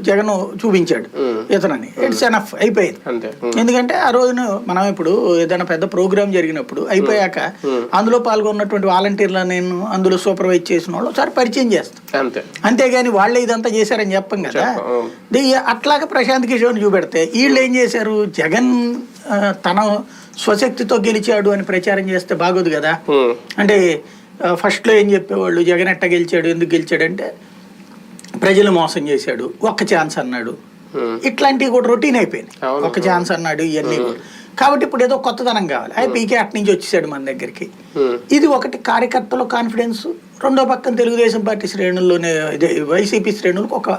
జగన్ చూపించాడు. ఇతనని. It's enough అయిపోయింది. ఎందుకంటే ఆ రోజున మనం ఇప్పుడు ఏదైనా పెద్ద ప్రోగ్రామ్ జరిగినప్పుడు అయిపోయాక అందులో పాల్గొన్నటువంటి వాలంటీర్ల నేను అందులో సూపర్వైజ్ చేసిన వాళ్ళు ఒకసారి పరిచయం చేస్తాం. అంతే. అంతేగాని వాళ్ళే ఇదంతా చేశారని చెప్పం కదా. అట్లాగే ప్రశాంత్ కిషోర్ చూపెడితే వీళ్ళు ఏం చేశారు? జగన్ తన స్వశక్తితో గెలిచాడు అని ప్రచారం చేస్తే బాగోదు కదా. అంటే ఫస్ట్లో ఏం చెప్పేవాళ్ళు? జగన్ ఎట్ట గెలిచాడు? ఎందుకు గెలిచాడంటే ప్రజలు మోసం చేశాడు ఒక్క ఛాన్స్ అన్నాడు. ఉమ్. ఇట్లాంటివి కూడా రొటీన్ అయిపోయినాయి. అవును. ఒక్క ఛాన్స్ అన్నాడు ఇవన్నీ కూడా. కాబట్టి ఇప్పుడు ఏదో కొత్తదనం కావాలి. అవి పీకే అటు నుంచి వచ్చేసాడు మన దగ్గరికి. ఇది ఒకటి కార్యకర్తల కాన్ఫిడెన్స్ రెండో పక్కన తెలుగుదేశం పార్టీ శ్రేణుల్లోనే వైసీపీ శ్రేణులకు ఒక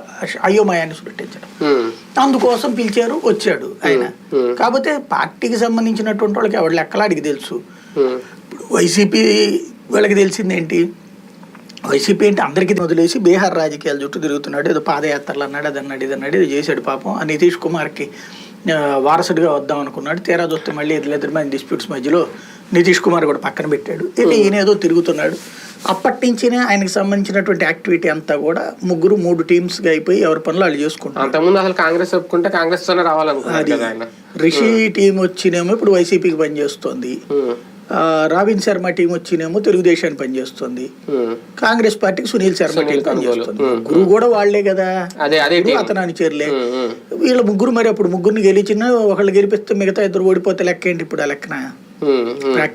అయోమయాన్ని సృష్టించడం. అందుకోసం పిలిచారు వచ్చాడు ఆయన. కాకపోతే పార్టీకి సంబంధించినటువంటి వాళ్ళకి ఎవరి లెక్కలాడికి తెలుసు. ఇప్పుడు వైసీపీ వాళ్ళకి తెలిసింది ఏంటి వైసీపీ అంటే అందరికీ వదిలేసి బీహార్ రాజకీయాల చుట్టూ తిరుగుతున్నాడు. ఏదో పాదయాత్రలు అన్నాడు అది అన్నాడు ఇది అన్నాడు ఇది చేశాడు పాపం. ఆ నితీష్ కుమార్కి వారసుడిగా వద్దాం అనుకున్నాడు. తీరా చూస్తే మళ్ళీ ఇద్దరు మంది డిస్ప్యూట్స్ మధ్యలో నితీష్ కుమార్ కూడా పక్కన పెట్టాడు. ఇక ఈయన ఏదో తిరుగుతున్నాడు. అప్పటి నుంచినే ఆయనకి సంబంధించినటువంటి యాక్టివిటీ అంతా కూడా ముగ్గురు మూడు టీమ్స్గా అయిపోయి ఎవరి పనులు వాళ్ళు చేసుకుంటారు అంతకుముందు అసలు కాంగ్రెస్ ఒప్పుకుంటే కాంగ్రెస్ రావాలనుకున్నారు రిషి టీం వచ్చినేమో ఇప్పుడు వైసీపీకి పనిచేస్తోంది. రాబిన్ శర్మ టీం వచ్చినేమో తెలుగుదేశానికి పనిచేస్తుంది. కాంగ్రెస్ పార్టీకి సునీల్ శర్మ టీం. పనిచేస్తుంది ముగ్గురు కూడా వాళ్ళే కదా. అతను అనుచరులే. ఉమ్. వీళ్ళ ముగ్గురు మరి అప్పుడు ముగ్గురిని గెలిచినా ఒకళ్ళు గెలిపిస్తే మిగతా ఇద్దరు ఓడిపోతే లెక్క ఏంటి ఇప్పుడు ఆ లెక్కన.